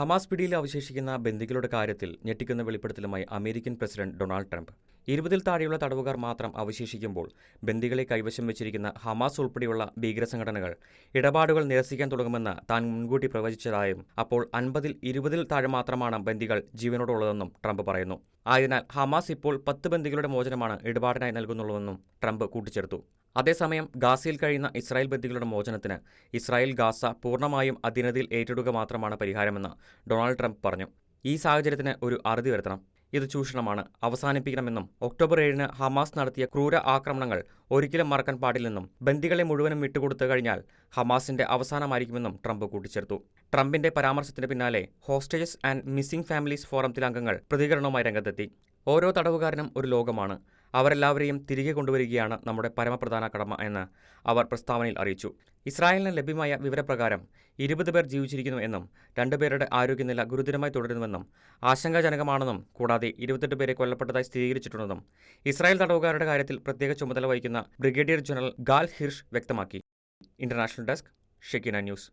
Hamas പിടിയിൽ അവശേഷിക്കുന്ന ബന്ദികളുടെ കാര്യത്തിൽ ഞെട്ടിക്കുന്ന വെളിപ്പെടുത്തലുമായി അമേരിക്കൻ പ്രസിഡന്റ് ഡൊണാൾഡ് ട്രംപ്. ഇരുപതിൽ താഴെയുള്ള തടവുകാർ മാത്രം അവശേഷിക്കുമ്പോൾ ബന്ദികളെ കൈവശം വെച്ചിരിക്കുന്ന ഹമാസ് ഉൾപ്പെടെയുള്ള ഭീകര സംഘടനകൾ ഇടപാടുകൾ നിരസിക്കാൻ തുടങ്ങുമെന്ന് താൻ മുൻകൂട്ടി പ്രവചിച്ചതായും അപ്പോൾ അൻപതിൽ ഇരുപതിൽ താഴെ മാത്രമാണ് ബന്ദികൾ ജീവനോടുള്ളതെന്നും ട്രംപ് പറയുന്നു. ആയതിനാൽ ഹമാസ് ഇപ്പോൾ പത്ത് ബന്ദികളുടെ മോചനമാണ് ഇടപാടിനായി നൽകുന്നുള്ളതെന്നും ട്രംപ് കൂട്ടിച്ചേർത്തു. അതേസമയം ഗാസയിൽ കഴിയുന്ന ഇസ്രായേൽ ബന്ധികളുടെ മോചനത്തിന് ഇസ്രായേൽ ഗാസ പൂർണമായും അധീനതയിൽ ഏറ്റെടുക്കുക മാത്രമാണ് പരിഹാരമെന്ന് ഡൊണാൾഡ് ട്രംപ് പറഞ്ഞു. ഈ സാഹചര്യത്തിന് ഒരു അറുതി വരുത്തണം. ഇത് ചൂഷണമാണ്. അവസാനിപ്പിക്കണമെന്നും ഒക്ടോബർ ഏഴിന് ഹമാസ് നടത്തിയ ക്രൂര ആക്രമണങ്ങൾ ഒരിക്കലും മറക്കാൻ പാടില്ലെന്നും ബന്ദികളെ മുഴുവനും വിട്ടുകൊടുത്തു കഴിഞ്ഞാൽ ഹമാസിന്റെ അവസാനമായിരിക്കുമെന്നും ട്രംപ് കൂട്ടിച്ചേർത്തു. ട്രംപിന്റെ പരാമർശത്തിന് പിന്നാലെ ഹോസ്റ്റേജസ് ആൻഡ് മിസ്സിംഗ് ഫാമിലീസ് ഫോറത്തിലെ അംഗങ്ങൾ പ്രതികരണവുമായി രംഗത്തെത്തി. ഓരോ തടവുകാരനും ഒരു ലോകമാണ്. അവരെല്ലാവരെയും തിരികെ കൊണ്ടുവരികയാണ് നമ്മുടെ പരമപ്രധാന കടമ എന്ന് അവർ പ്രസ്താവനയിൽ അറിയിച്ചു. ഇസ്രായേലിന് ലഭ്യമായ വിവരപ്രകാരം ഇരുപത് പേർ ജീവിച്ചിരിക്കുന്നു എന്നും രണ്ടുപേരുടെ ആരോഗ്യനില ഗുരുതരമായി തുടരുന്നുവെന്നും ആശങ്കാജനകമാണെന്നും കൂടാതെ ഇരുപത്തെട്ട് പേരെ കൊല്ലപ്പെട്ടതായി സ്ഥിരീകരിച്ചിട്ടുണ്ടെന്നും ഇസ്രായേൽ തടവുകാരുടെ കാര്യത്തിൽ പ്രത്യേക ചുമതല വഹിക്കുന്ന ബ്രിഗേഡിയർ ജനറൽ ഗാൽ ഹിർഷ് വ്യക്തമാക്കി. International desk Shekinah news.